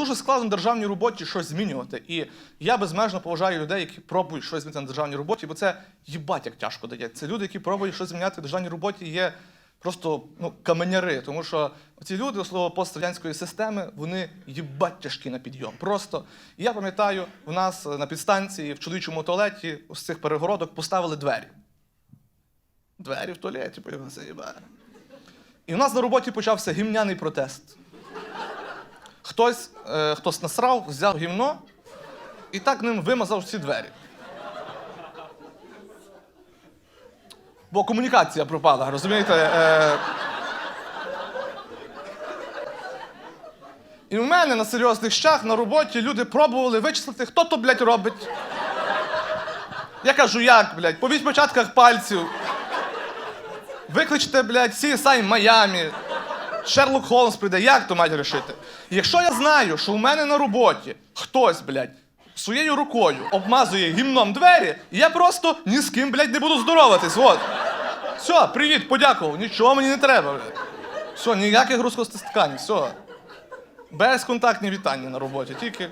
Дуже складно на державній роботі щось змінювати. І я безмежно поважаю людей, які пробують щось змінити на державній роботі, бо це їбать як тяжко дає. Це люди, які пробують щось зміняти на державній роботі, є просто ну, каменяри. Тому що ці люди, слово пострадянської системи, вони їбать тяжкі на підйом. Просто І я пам'ятаю, у нас на підстанції в чоловічому туалеті з цих перегородок поставили двері. Двері в туалеті появилися, їбать. І у нас на роботі почався гімняний протест. Хтось, е, хтось насрав, взяв гімно і так ним вимазав всі двері. Бо комунікація пропала, розумієте? Е... І в мене на серйозних щах на роботі люди пробували вичислити, хто то, блядь, робить. Я кажу, як, блядь, по відпочатках пальців. Викличте, блядь, CSI Майамі. Шерлок Холмс прийде, як то мають рішити? Якщо я знаю, що у мене на роботі хтось, блядь, своєю рукою обмазує гімном двері, я просто ні з ким, блядь, не буду здороватись. От. Все, привіт, подякував. Нічого мені не треба, блядь. Все, ніяких розкостискань, все. Безконтактні вітання на роботі, тільки